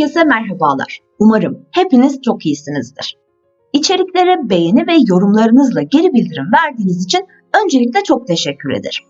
Herkese merhabalar. Umarım hepiniz çok iyisinizdir. İçeriklere beğeni ve yorumlarınızla geri bildirim verdiğiniz için öncelikle çok teşekkür ederim.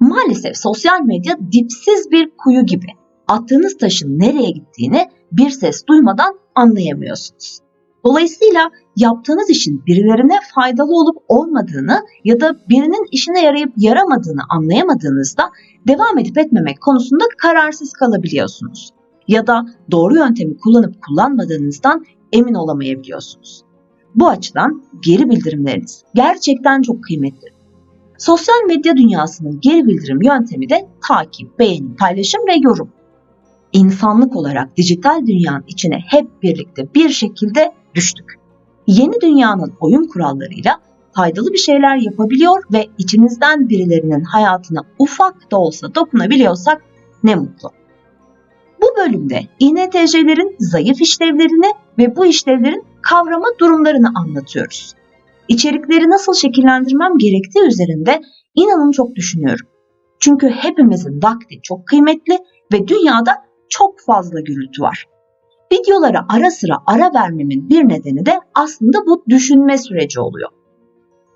Maalesef sosyal medya dipsiz bir kuyu gibi. Attığınız taşın nereye gittiğini bir ses duymadan anlayamıyorsunuz. Dolayısıyla yaptığınız işin birilerine faydalı olup olmadığını ya da birinin işine yarayıp yaramadığını anlayamadığınızda devam edip etmemek konusunda kararsız kalabiliyorsunuz. Ya da doğru yöntemi kullanıp kullanmadığınızdan emin olamayabiliyorsunuz. Bu açıdan geri bildirimleriniz gerçekten çok kıymetli. Sosyal medya dünyasının geri bildirim yöntemi de takip, beğeni, paylaşım ve yorum. İnsanlık olarak dijital dünyanın içine hep birlikte bir şekilde düştük. Yeni dünyanın oyun kurallarıyla faydalı bir şeyler yapabiliyor ve içinizden birilerinin hayatına ufak da olsa dokunabiliyorsak ne mutlu. Bu bölümde İNTC'lerin zayıf işlevlerini ve bu işlevlerin kavrama durumlarını anlatıyoruz. İçerikleri nasıl şekillendirmem gerektiği üzerinde inanın çok düşünüyorum. Çünkü hepimizin vakti çok kıymetli ve dünyada çok fazla gürültü var. Videolara ara sıra ara vermemin bir nedeni de aslında bu düşünme süreci oluyor.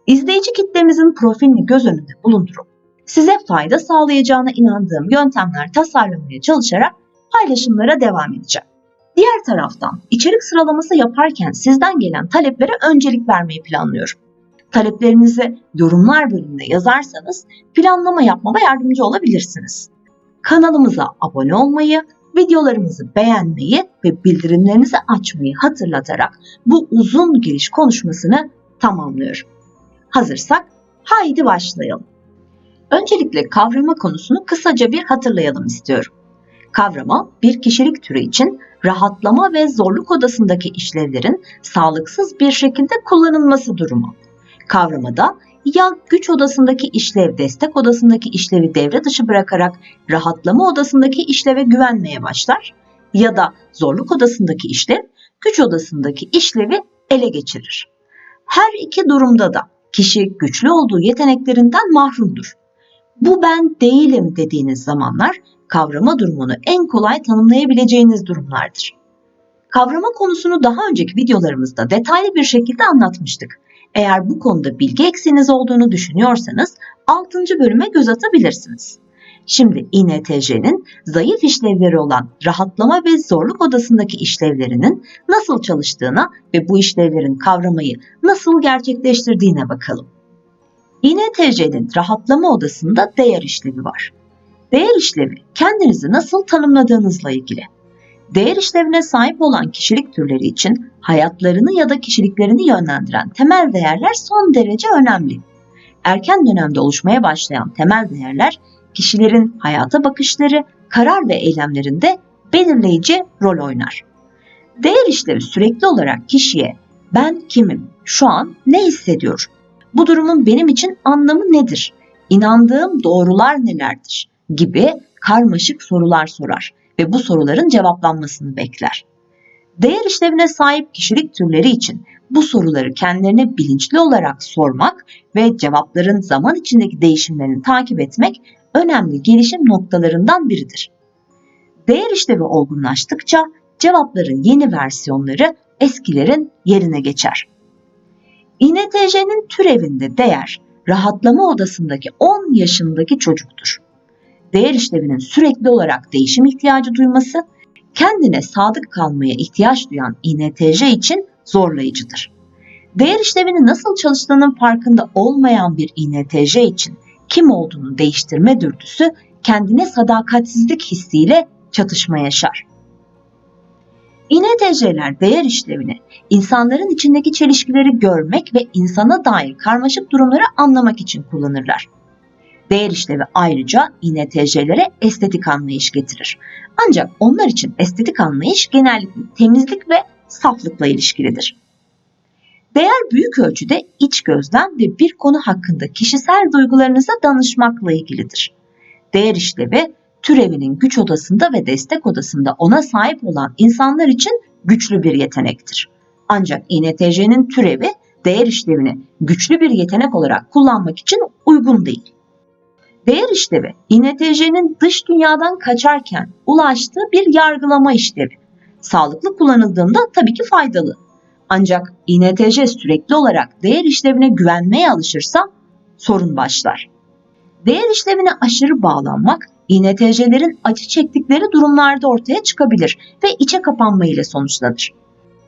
İzleyici kitlemizin profilini göz önünde bulundurup size fayda sağlayacağına inandığım yöntemler tasarlamaya çalışarak paylaşımlara devam edeceğim. Diğer taraftan içerik sıralaması yaparken sizden gelen taleplere öncelik vermeyi planlıyorum. Taleplerinizi yorumlar bölümünde yazarsanız planlama yapmama yardımcı olabilirsiniz. Kanalımıza abone olmayı, videolarımızı beğenmeyi ve bildirimlerinizi açmayı hatırlatarak bu uzun giriş konuşmasını tamamlıyorum. Hazırsak haydi başlayalım. Öncelikle kavrama konusunu kısaca bir hatırlayalım istiyorum. Kavrama bir kişilik türü için rahatlama ve zorluk odasındaki işlevlerin sağlıksız bir şekilde kullanılması durumu. Kavramada ya güç odasındaki işlev destek odasındaki işlevi devre dışı bırakarak rahatlama odasındaki işleve güvenmeye başlar ya da zorluk odasındaki işlev güç odasındaki işlevi ele geçirir. Her iki durumda da kişi güçlü olduğu yeteneklerinden mahrumdur. Bu ben değilim dediğiniz zamanlar kavrama durumunu en kolay tanımlayabileceğiniz durumlardır. Kavrama konusunu daha önceki videolarımızda detaylı bir şekilde anlatmıştık. Eğer bu konuda bilgi eksiğiniz olduğunu düşünüyorsanız 6. bölüme göz atabilirsiniz. Şimdi İNTJ'nin zayıf işlevleri olan rahatlama ve zorluk odasındaki işlevlerinin nasıl çalıştığına ve bu işlevlerin kavramayı nasıl gerçekleştirdiğine bakalım. İNTJ'nin rahatlama odasında değer işlevi var. Değer işlevi kendinizi nasıl tanımladığınızla ilgili. Değer işlevine sahip olan kişilik türleri için hayatlarını ya da kişiliklerini yönlendiren temel değerler son derece önemli. Erken dönemde oluşmaya başlayan temel değerler kişilerin hayata bakışları, karar ve eylemlerinde belirleyici rol oynar. Değer işlevi sürekli olarak kişiye ben kimim, şu an ne hissediyorum, bu durumun benim için anlamı nedir, inandığım doğrular nelerdir gibi karmaşık sorular sorar ve bu soruların cevaplanmasını bekler. Değer işlevine sahip kişilik türleri için bu soruları kendilerine bilinçli olarak sormak ve cevapların zaman içindeki değişimlerini takip etmek önemli gelişim noktalarından biridir. Değer işlevi olgunlaştıkça cevapların yeni versiyonları eskilerin yerine geçer. İNTJ'nin türevinde değer rahatlama odasındaki 10 yaşındaki çocuktur. Değer işlevinin sürekli olarak değişim ihtiyacı duyması, kendine sadık kalmaya ihtiyaç duyan İNTJ için zorlayıcıdır. Değer işlevinin nasıl çalıştığının farkında olmayan bir İNTJ için kim olduğunu değiştirme dürtüsü kendine sadakatsizlik hissiyle çatışma yaşar. İNTJ'ler değer işlevini insanların içindeki çelişkileri görmek ve insana dair karmaşık durumları anlamak için kullanırlar. Değer işlevi ayrıca İNTJ'lere estetik anlayış getirir. Ancak onlar için estetik anlayış genellikle temizlik ve saflıkla ilişkilidir. Değer büyük ölçüde iç gözlem ve bir konu hakkında kişisel duygularınıza danışmakla ilgilidir. Değer işlevi türevinin güç odasında ve destek odasında ona sahip olan insanlar için güçlü bir yetenektir. Ancak INTJ'nin türevi değer işlevini güçlü bir yetenek olarak kullanmak için uygun değil. Değer işlevi INTJ'nin dış dünyadan kaçarken ulaştığı bir yargılama işlevi. Sağlıklı kullanıldığında tabii ki faydalı. Ancak INTJ sürekli olarak değer işlevine güvenmeye alışırsa sorun başlar. Değer işlevine aşırı bağlanmak INTJ'lerin acı çektikleri durumlarda ortaya çıkabilir ve içe kapanma ile sonuçlanır.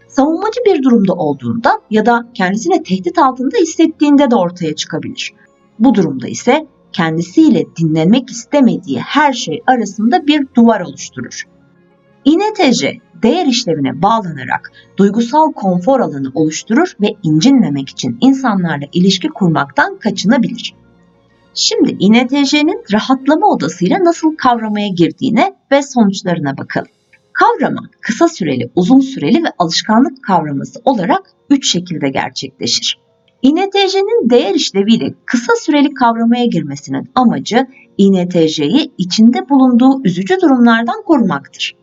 Savunmacı bir durumda olduğunda ya da kendisini tehdit altında hissettiğinde de ortaya çıkabilir. Bu durumda ise kendisiyle dinlenmek istemediği her şey arasında bir duvar oluşturur. INTJ değer işlevine bağlanarak duygusal konfor alanı oluşturur ve incinmemek için insanlarla ilişki kurmaktan kaçınabilir. Şimdi INTJ'nin rahatlama odasıyla nasıl kavramaya girdiğine ve sonuçlarına bakalım. Kavrama kısa süreli, uzun süreli ve alışkanlık kavraması olarak üç şekilde gerçekleşir. INTJ'nin değer işleviyle kısa süreli kavramaya girmesinin amacı INTJ'yi içinde bulunduğu üzücü durumlardan korumaktır.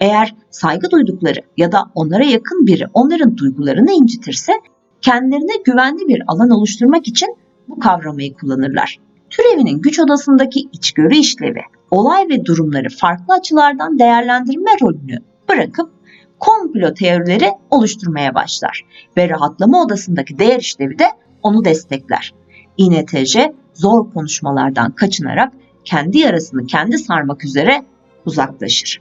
Eğer saygı duydukları ya da onlara yakın biri onların duygularını incitirse kendilerine güvenli bir alan oluşturmak için bu kavramayı kullanırlar. Türevinin güç odasındaki içgörü işlevi, olay ve durumları farklı açılardan değerlendirme rolünü bırakıp komplo teorileri oluşturmaya başlar ve rahatlama odasındaki değer işlevi de onu destekler. INTJ zor konuşmalardan kaçınarak kendi yarasını kendi sarmak üzere uzaklaşır.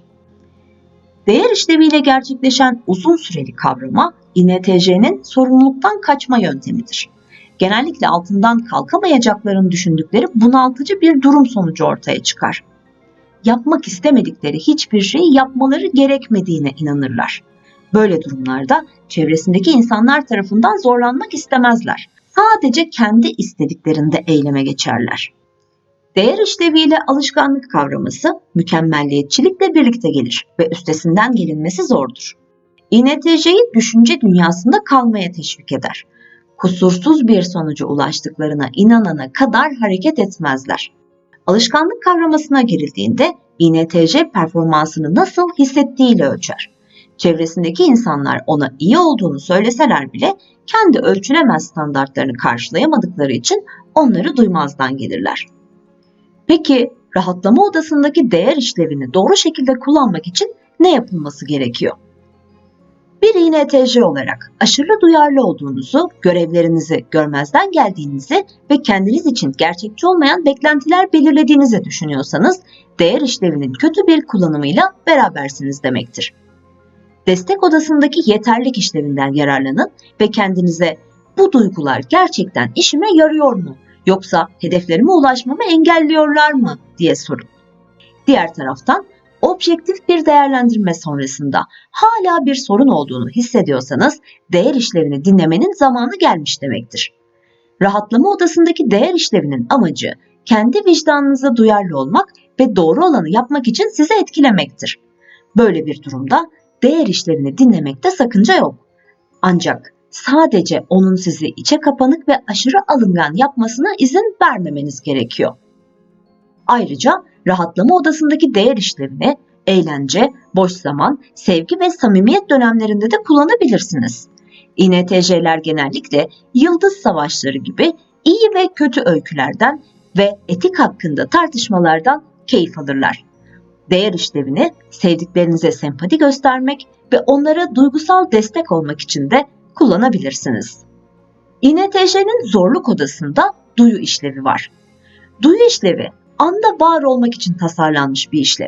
Değer işleviyle gerçekleşen uzun süreli kavrama INTJ'nin sorumluluktan kaçma yöntemidir. Genellikle altından kalkamayacaklarını düşündükleri bunaltıcı bir durum sonucu ortaya çıkar. Yapmak istemedikleri hiçbir şeyi yapmaları gerekmediğine inanırlar. Böyle durumlarda çevresindeki insanlar tarafından zorlanmak istemezler. Sadece kendi istediklerinde eyleme geçerler. Değer işleviyle alışkanlık kavraması mükemmelliyetçilikle birlikte gelir ve üstesinden gelinmesi zordur. INTJ'yi düşünce dünyasında kalmaya teşvik eder. Kusursuz bir sonuca ulaştıklarına inanana kadar hareket etmezler. Alışkanlık kavramasına girildiğinde INTJ performansını nasıl hissettiğiyle ölçer. Çevresindeki insanlar ona iyi olduğunu söyleseler bile kendi ölçülemez standartlarını karşılayamadıkları için onları duymazdan gelirler. Peki rahatlama odasındaki değer işlevini doğru şekilde kullanmak için ne yapılması gerekiyor? Bir INTJ olarak aşırı duyarlı olduğunuzu, görevlerinizi görmezden geldiğinizi ve kendiniz için gerçekçi olmayan beklentiler belirlediğinizi düşünüyorsanız değer işlevinin kötü bir kullanımıyla berabersiniz demektir. Destek odasındaki yeterlik işlevinden yararlanın ve kendinize bu duygular gerçekten işime yarıyor mu Yoksa hedeflerime ulaşmamı engelliyorlar mı diye sorun. Diğer taraftan objektif bir değerlendirme sonrasında hala bir sorun olduğunu hissediyorsanız değer işlevini dinlemenin zamanı gelmiş demektir. Rahatlama odasındaki değer işlevinin amacı kendi vicdanınıza duyarlı olmak ve doğru olanı yapmak için sizi etkilemektir. Böyle bir durumda değer işlevini dinlemekte sakınca yok. Ancak sadece onun sizi içe kapanık ve aşırı alıngan yapmasına izin vermemeniz gerekiyor. Ayrıca rahatlama odasındaki değer işlevini eğlence, boş zaman, sevgi ve samimiyet dönemlerinde de kullanabilirsiniz. INTJ'ler genellikle yıldız savaşları gibi iyi ve kötü öykülerden ve etik hakkında tartışmalardan keyif alırlar. Değer işlevini sevdiklerinize sempati göstermek ve onlara duygusal destek olmak için de kullanabilirsiniz. INTJ'nin zorluk odasında duyu işlevi var. Duyu işlevi anda var olmak için tasarlanmış bir işlev.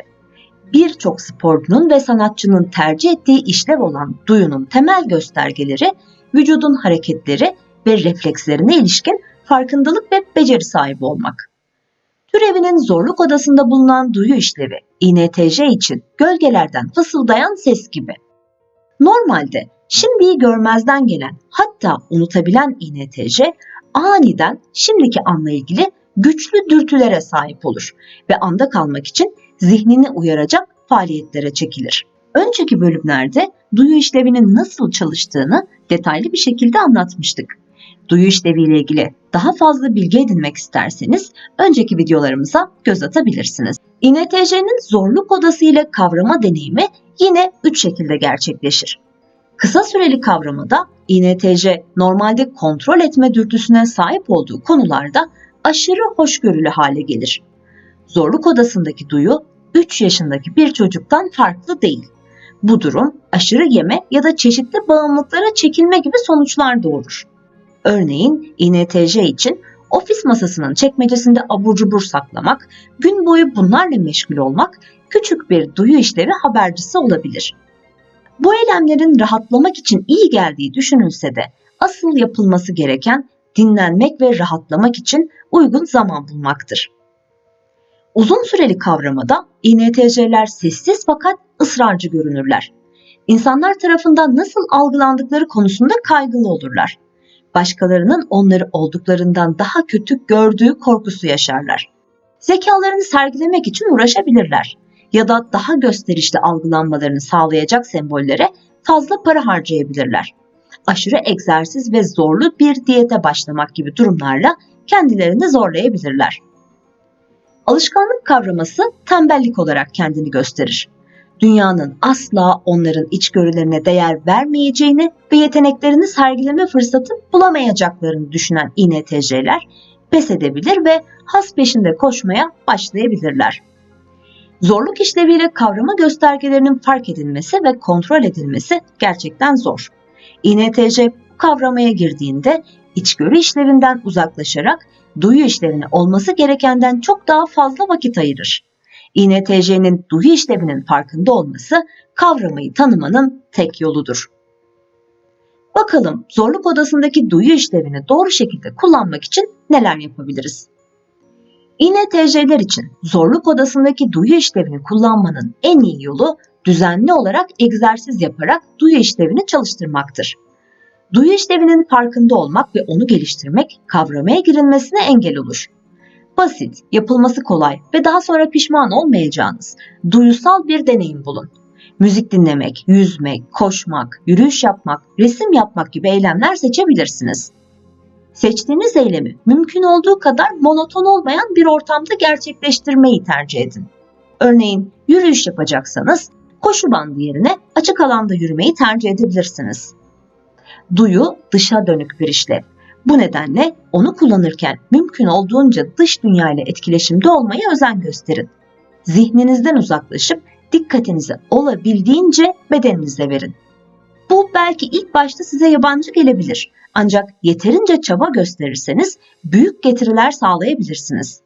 Birçok sporcunun ve sanatçının tercih ettiği işlev olan duyunun temel göstergeleri vücudun hareketleri ve reflekslerine ilişkin farkındalık ve beceri sahibi olmak. Türevinin zorluk odasında bulunan duyu işlevi INTJ için gölgelerden fısıldayan ses gibi. Normalde Şimdiyi görmezden gelen hatta unutabilen INTJ aniden şimdiki anla ilgili güçlü dürtülere sahip olur ve anda kalmak için zihnini uyaracak faaliyetlere çekilir. Önceki bölümlerde duyu işlevinin nasıl çalıştığını detaylı bir şekilde anlatmıştık. Duyu işleviyle ilgili daha fazla bilgi edinmek isterseniz önceki videolarımıza göz atabilirsiniz. INTJ'nin zorluk odası ile kavrama deneyimi yine 3 şekilde gerçekleşir. Kısa süreli kavramada INTJ normalde kontrol etme dürtüsüne sahip olduğu konularda aşırı hoşgörülü hale gelir. Zorluk odasındaki duyu 3 yaşındaki bir çocuktan farklı değil. Bu durum aşırı yeme ya da çeşitli bağımlılıklara çekilme gibi sonuçlar doğurur. Örneğin INTJ için ofis masasının çekmecesinde abur cubur saklamak, gün boyu bunlarla meşgul olmak küçük bir duyu işlevi habercisi olabilir. Bu eylemlerin rahatlamak için iyi geldiği düşünülse de asıl yapılması gereken dinlenmek ve rahatlamak için uygun zaman bulmaktır. Uzun süreli kavramada INTJ'ler sessiz fakat ısrarcı görünürler. İnsanlar tarafından nasıl algılandıkları konusunda kaygılı olurlar. Başkalarının onları olduklarından daha kötü gördüğü korkusu yaşarlar. Zekalarını sergilemek için uğraşabilirler ya da daha gösterişli algılanmalarını sağlayacak sembollere fazla para harcayabilirler. Aşırı egzersiz ve zorlu bir diyete başlamak gibi durumlarla kendilerini zorlayabilirler. Alışkanlık kavraması tembellik olarak kendini gösterir. Dünyanın asla onların içgörülerine değer vermeyeceğini ve yeteneklerini sergileme fırsatı bulamayacaklarını düşünen INTJ'ler pes edebilir ve has peşinde koşmaya başlayabilirler. Zorluk işleviyle kavrama göstergelerinin fark edilmesi ve kontrol edilmesi gerçekten zor. INTJ bu kavramaya girdiğinde içgörü işlevinden uzaklaşarak duyu işlevine olması gerekenden çok daha fazla vakit ayırır. INTJ'nin duyu işlevinin farkında olması kavramayı tanımanın tek yoludur. Bakalım zorluk odasındaki duyu işlevini doğru şekilde kullanmak için neler yapabiliriz? INTJ'ler için zorluk odasındaki duyu işlevini kullanmanın en iyi yolu düzenli olarak egzersiz yaparak duyu işlevini çalıştırmaktır. Duyu işlevinin farkında olmak ve onu geliştirmek kavramaya girilmesine engel olur. Basit, yapılması kolay ve daha sonra pişman olmayacağınız duyusal bir deneyim bulun. Müzik dinlemek, yüzmek, koşmak, yürüyüş yapmak, resim yapmak gibi eylemler seçebilirsiniz. Seçtiğiniz eylemi mümkün olduğu kadar monoton olmayan bir ortamda gerçekleştirmeyi tercih edin. Örneğin yürüyüş yapacaksanız koşu bandı yerine açık alanda yürümeyi tercih edebilirsiniz. Duyu dışa dönük bir işlev. Bu nedenle onu kullanırken mümkün olduğunca dış dünya ile etkileşimde olmaya özen gösterin. Zihninizden uzaklaşıp dikkatinizi olabildiğince bedeninize verin. Bu belki ilk başta size yabancı gelebilir ancak yeterince çaba gösterirseniz büyük getiriler sağlayabilirsiniz.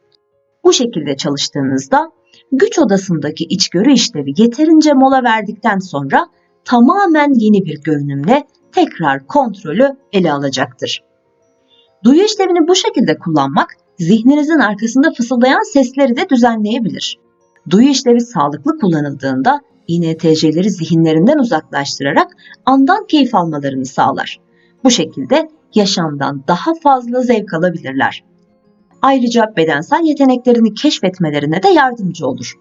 Bu şekilde çalıştığınızda güç odasındaki içgörü işlevi yeterince mola verdikten sonra tamamen yeni bir görünümle tekrar kontrolü ele alacaktır. Duyu işlevini bu şekilde kullanmak zihninizin arkasında fısıldayan sesleri de düzenleyebilir. Duyu işlevi sağlıklı kullanıldığında INTJ'leri zihinlerinden uzaklaştırarak andan keyif almalarını sağlar. Bu şekilde yaşamdan daha fazla zevk alabilirler. Ayrıca bedensel yeteneklerini keşfetmelerine de yardımcı olur.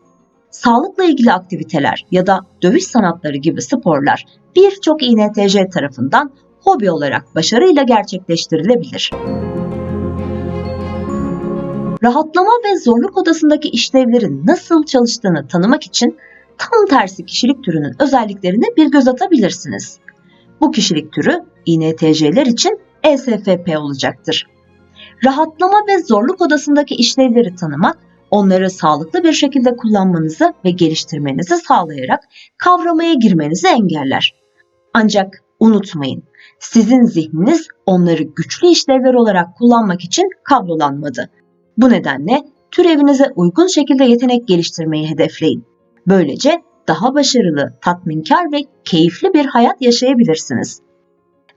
Sağlıkla ilgili aktiviteler ya da dövüş sanatları gibi sporlar birçok INTJ tarafından hobi olarak başarıyla gerçekleştirilebilir. Rahatlama ve zorluk odasındaki işlevlerin nasıl çalıştığını tanımak için tam tersi kişilik türünün özelliklerine bir göz atabilirsiniz. Bu kişilik türü INTJ'ler için ESFP olacaktır. Rahatlama ve zorluk odasındaki işlevleri tanımak, onları sağlıklı bir şekilde kullanmanızı ve geliştirmenizi sağlayarak kavramaya girmenizi engeller. Ancak unutmayın, sizin zihniniz onları güçlü işlevler olarak kullanmak için kablolanmadı. Bu nedenle türevinize uygun şekilde yetenek geliştirmeyi hedefleyin. Böylece daha başarılı, tatminkar ve keyifli bir hayat yaşayabilirsiniz.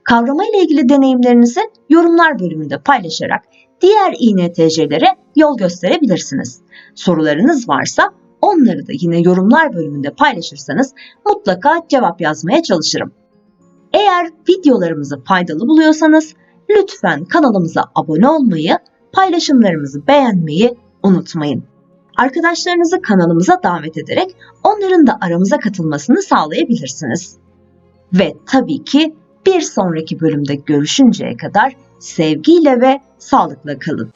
Kavrama ile ilgili deneyimlerinizi yorumlar bölümünde paylaşarak diğer INTJ'lere yol gösterebilirsiniz. Sorularınız varsa onları da yine yorumlar bölümünde paylaşırsanız mutlaka cevap yazmaya çalışırım. Eğer videolarımızı faydalı buluyorsanız lütfen kanalımıza abone olmayı, paylaşımlarımızı beğenmeyi unutmayın. Arkadaşlarınızı kanalımıza davet ederek onların da aramıza katılmasını sağlayabilirsiniz. Ve tabii ki bir sonraki bölümde görüşünceye kadar sevgiyle ve sağlıkla kalın.